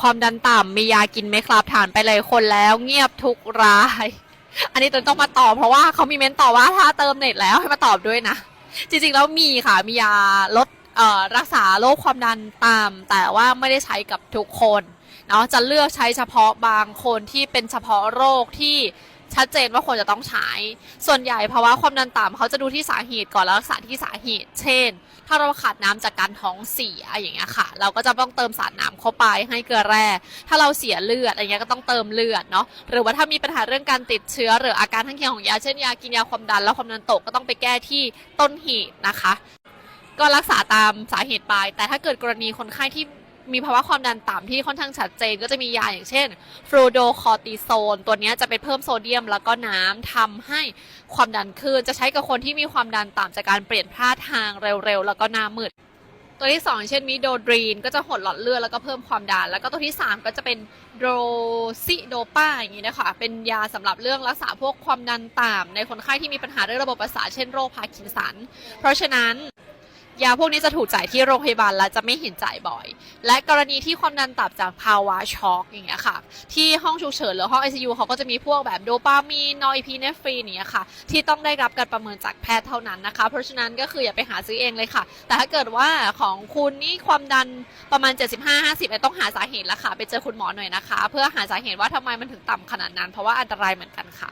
ความดันต่ำมียากินไหมครับถามไปเลยคนแล้ว เงียบทุกราย อันนี้ตนต้องมาตอบเพราะว่าเขามีเม้นต์ต่อว่าถ้าเติมเน็ตแล้วให้มาตอบด้วยนะ จริงๆแล้วมีค่ะมียาลดเอ่อรักษาโรคความดันต่ำแต่ว่าไม่ได้ใช้กับทุกคนเนาะจะเลือกใช้เฉพาะบางคนที่เป็นเฉพาะโรคที่ ชัดเจนว่าควรจะต้องใช้ ส่วนใหญ่ภาวะความดันต่ำเขาจะดูที่สาเหตุก่อนแล้วรักษาที่สาเหตุ เช่น ถ้าเราขาดน้ำจากการท้องเสียอย่างเงี้ยค่ะ เราก็จะต้องเติมสารน้ำเข้าไปให้เกลือแร่ ถ้าเราเสียเลือดอะไรเงี้ยก็ต้องเติมเลือดเนาะ หรือว่าถ้ามีปัญหาเรื่องการติดเชื้อ หรืออาการข้งเคียงของยา เช่นยากินยาความดันแล้วความดันตกก็ต้องไปแก้ที่ต้นเหตุนะคะ ก็รักษาตามสาเหตุไป แต่ถ้าเกิดกรณีคนไข้ที่ มีภาวะความดันต่ำที่ค่อนข้างชัดเจน ก็จะมียาอย่างเช่นฟลูโดคอร์ติโซนตัวนี้จะไปเพิ่มโซเดียม แล้วก็น้ำทำให้ความดันขึ้น จะใช้กับคนที่มีความดันต่ำจากการเปลี่ยนท่าทางเร็วๆ แล้วก็หน้ามืดตัวที่ 2 เช่นมิโดดรีนก็จะหดหลอดเลือดแล้วก็เพิ่มความดันแล้วก็ตัวที่ 3 ก็จะเป็นโดซิโดปาอย่างนี้นะคะเป็นยาสำหรับเรื่องรักษาพวกความดันต่ำในคนไข้ที่มีปัญหาเรื่องระบบประสาทเช่นโรคพาร์กินสัน เพราะฉะนั้น ยาพวกนี้จะถูกจ่ายที่โรงพยาบาลและจะไม่เห็นจ่ายบ่อย และกรณีที่ความดันต่ำจากภาวะช็อกอย่างเงี้ยค่ะ ที่ห้องฉุกเฉินหรือห้อง ICU เขาก็จะมีพวกแบบโดปามีนนอยพีเนฟรีนเนี้ยค่ะ ที่ต้องได้รับการประเมินจากแพทย์เท่านั้นนะคะ เพราะฉะนั้นก็คืออย่าไปหาซื้อเองเลยค่ะ แต่ถ้าเกิดว่าของคุณนี่ความดันประมาณ 75-50ต้องหาสาเหตุแล้วค่ะ ไปเจอคุณหมอหน่อยนะคะ เพื่อหาสาเหตุว่าทำไมมันถึงต่ำขนาดนั้น เพราะว่าอันตรายเหมือนกันค่ะ